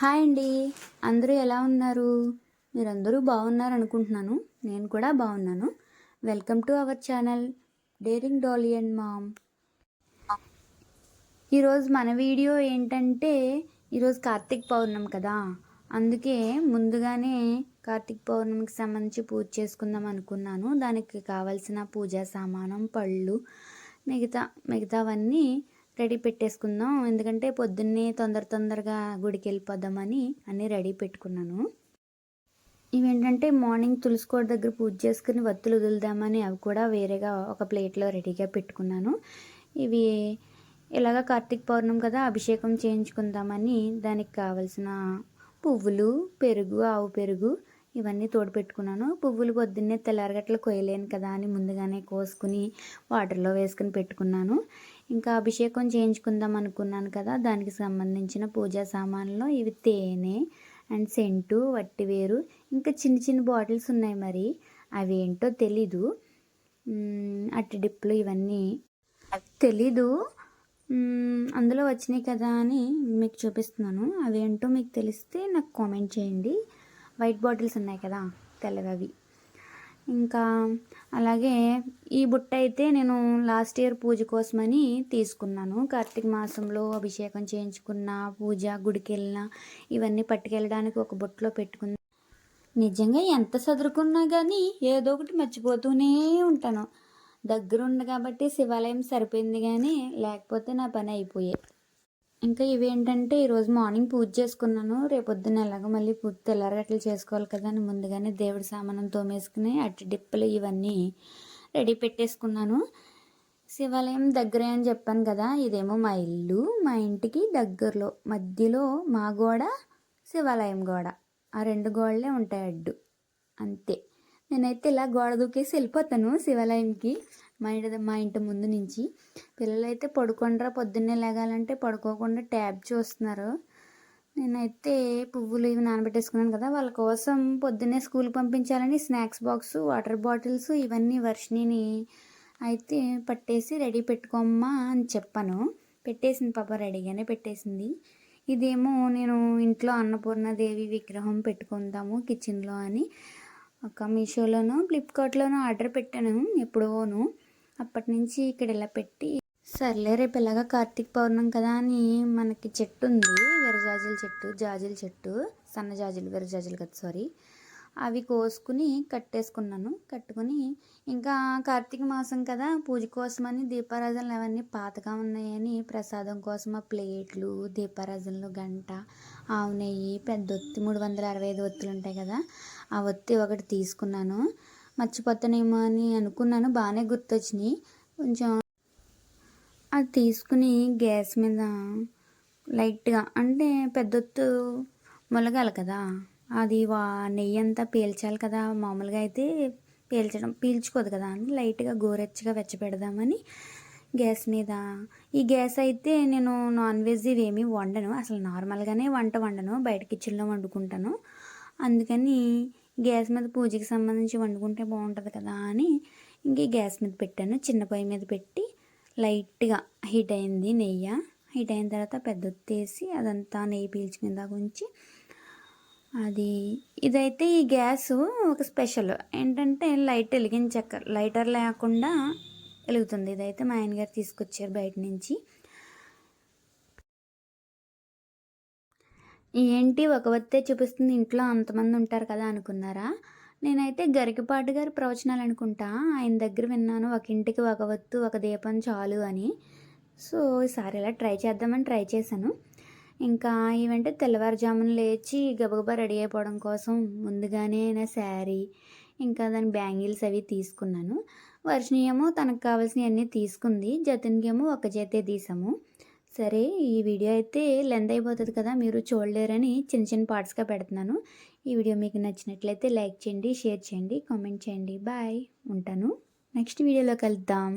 Hi అండి. అందరూ ఎలా ఉన్నారు? మీరందరూ బాగున్నారు అనుకుంటున్నాను. నేను కూడా బాగున్నాను. Welcome to our channel Daring Dolly and Mom. ఈరోజు మన వీడియో ఏంటంటే ఈరోజు కార్తీక పౌర్ణమి కదా. అందుకే ముందుగానే కార్తీక పౌర్ణమికి సంబంధించి పూజ చేసుకుందాం అనుకున్నాను. దానికి కావాల్సిన పూజా సామానం పళ్ళు మిగతా మిగతావన్నీ రెడీ పెట్టేసుకుందాం. ఎందుకంటే పొద్దున్నే తొందర తొందరగా గుడికి వెళ్ళిపోదామని అన్నీ రెడీ పెట్టుకున్నాను. ఇవేంటంటే మార్నింగ్ తులసికోట దగ్గర పూజ చేసుకుని వత్తులు వదులుదామని అవి కూడా వేరేగా ఒక ప్లేట్లో రెడీగా పెట్టుకున్నాను. ఇవి ఇలాగ కార్తీక పౌర్ణం కదా అభిషేకం చేయించుకుందామని దానికి కావలసిన పువ్వులు పెరుగు ఆవు పెరుగు ఇవన్నీ తోడు పెట్టుకున్నాను. పువ్వులు పొద్దున్నే తెల్లారగట్ల కొయ్యలేను కదా అని ముందుగానే కోసుకుని వాటర్లో వేసుకుని పెట్టుకున్నాను. ఇంకా అభిషేకం చేయించుకుందాం అనుకున్నాను కదా. దానికి సంబంధించిన పూజా సామాన్లు ఇవి తేనె అండ్ సెంటు వట్టివేరు ఇంకా చిన్న చిన్న బాటిల్స్ ఉన్నాయి మరి. అవి ఏంటో తెలీదు అట్టి డిప్పులు ఇవన్నీ తెలీదు. అందులో వచ్చినాయి కదా అని మీకు చూపిస్తున్నాను. అవేంటో మీకు తెలిస్తే నాకు కామెంట్ చేయండి. వైట్ బాటిల్స్ ఉన్నాయి కదా తెల్లవి అవి. ఇంకా అలాగే ఈ బుట్ట అయితే నేను లాస్ట్ ఇయర్ పూజ కోసమని తీసుకున్నాను. కార్తీక మాసంలో అభిషేకం చేయించుకున్న పూజ గుడికి వెళ్ళిన ఇవన్నీ పట్టుకెళ్ళడానికి ఒక బుట్టలో పెట్టుకుంది నిజంగా ఎంత చదువుకున్నా కానీ ఏదో ఒకటి మర్చిపోతూనే ఉంటాను. దగ్గరుంది కాబట్టి శివాలయం సరిపోయింది కానీ లేకపోతే నా పని అయిపోయాయి ఇంకా ఇవేంటంటే ఈరోజు మార్నింగ్ పూజ చేసుకున్నాను. రేపొద్దున ఎలాగో మళ్ళీ పూజ తెల్లారగట్లు చేసుకోవాలి కదా అని ముందుగానే దేవుడి సామానం తోమేసుకుని అట్టి డిప్పలు ఇవన్నీ రెడీ పెట్టేసుకున్నాను. శివాలయం దగ్గరే అని చెప్పాను కదా ఇదేమో మా ఇల్లు. మా ఇంటికి దగ్గరలో మధ్యలో మా గోడ శివాలయం గోడ. ఆ రెండు గోడలే ఉంటాయి అడ్డు. అంతే. నేనైతే ఇలా గోడ దూకేసి వెళ్ళిపోతాను శివాలయంకి. మా ఇంటి మా ఇంటి ముందు నుంచి. పిల్లలైతే పడుకుండ్రా పొద్దున్నే లేగాలంటే పడుకోకుండా ట్యాబ్ చూస్తున్నారు. నేనైతే పువ్వులు ఇవి నానబెట్టేసుకున్నాను కదా వాళ్ళ కోసం పొద్దున్నే స్కూల్ పంపించాలని స్నాక్స్ బాక్స్ వాటర్ బాటిల్స్ ఇవన్నీ వర్షిణిని అయితే పట్టేసి రెడీ పెట్టుకోమ్మా అని చెప్పాను. పెట్టేసింది పాప రెడీగానే పెట్టేసింది. ఇదేమో నేను ఇంట్లో అన్నపూర్ణదేవి విగ్రహం పెట్టుకుందాము కిచెన్లో అని ఒక మీషోలోను ఫ్లిప్కార్ట్లోనూ ఆర్డర్ పెట్టాను ఎప్పుడోను. అప్పటి నుంచి ఇక్కడ ఇలా పెట్టి సర్లే రేపు ఇలాగా కార్తీక పౌర్ణం కదా అని మనకి చెట్టు ఉంది. విరజాజుల చెట్టు జాజుల చెట్టు సన్న జాజులు విరజాజులు కదా సారీ అవి కోసుకుని కట్టేసుకున్నాను. కట్టుకుని ఇంకా కార్తీక మాసం కదా పూజ కోసమని దీపారాజనలు అవన్నీ పాతగా ఉన్నాయని ప్రసాదం కోసం ఆ ప్లేట్లు దీపారాజనలు గంట ఆవు నెయ్యి పెద్ద ఒత్తి మూడు వందల అరవై ఐదు ఒత్తులు ఉంటాయి కదా ఆ ఒత్తి ఒకటి తీసుకున్నాను. మర్చిపోతానేమో అని అనుకున్నాను. బాగానే గుర్తొచ్చినాయి. కొంచెం అది తీసుకుని గ్యాస్ మీద లైట్గా అంటే పెద్దొత్తు మొలగాలి కదా. అది వా నెయ్యి అంతా పీల్చాలి కదా. మామూలుగా అయితే పీల్చడం పీల్చుకోదు కదా అని లైట్గా గోరెచ్చగా వెచ్చపెడదామని గ్యాస్ మీద. ఈ గ్యాస్ అయితే నేను నాన్ వెజ్ ఇవేమీ వండను. అసలు నార్మల్గానే వంట వండను. బయట కిచెన్లో వండుకుంటాను. అందుకని గ్యాస్ మీద పూజకి సంబంధించి వండుకుంటే బాగుంటుంది కదా అని ఇంక గ్యాస్ మీద పెట్టాను. చిన్న పొయ్యి మీద పెట్టి లైట్గా హీట్ అయింది నెయ్యి. హీట్ అయిన తర్వాత పెద్ద తీసి అదంతా నెయ్యి పీల్చుకునే దాకా ఉంచి అది ఇదైతే ఈ గ్యాస్ ఒక స్పెషల్. ఏంటంటే లైట్ వెలిగించక్క లైటర్ లేకుండా వెలుగుతుంది. ఇదైతే మా ఆయన గారు తీసుకొచ్చారు బయట నుంచి. ఏంటి ఒక వత్తే చూపిస్తుంది ఇంట్లో అంతమంది ఉంటారు కదా అనుకున్నారా? నేనైతే గరికపాటి గారి ప్రవచనాలు అనుకుంటా. ఆయన దగ్గర విన్నాను ఒక ఇంటికి ఒక వత్తు ఒక దీపం చాలు అని. సో ఈసారి ఇలా ట్రై చేద్దామని ట్రై చేశాను. ఇంకా ఏమంటే తెల్లవారుజామున లేచి గబగబా రెడీ అయిపోవడం కోసం ముందుగానే నా శారీ ఇంకా దాని బ్యాంగిల్స్ అవి తీసుకున్నాను. వర్షనీయము తనకు కావాల్సినవన్నీ తీసుకుంది. జతన్కి ఏమో ఒక జతే తీసాము. సరే ఈ వీడియో అయితే లెంత్ అయిపోతుంది కదా మీరు చూడలేరని చిన్న చిన్న పార్ట్స్గా పెడుతున్నాను. ఈ వీడియో మీకు నచ్చినట్లయితే లైక్ చేయండి షేర్ చేయండి కామెంట్ చేయండి. బాయ్. ఉంటాను. నెక్స్ట్ వీడియోలో కలుద్దాం.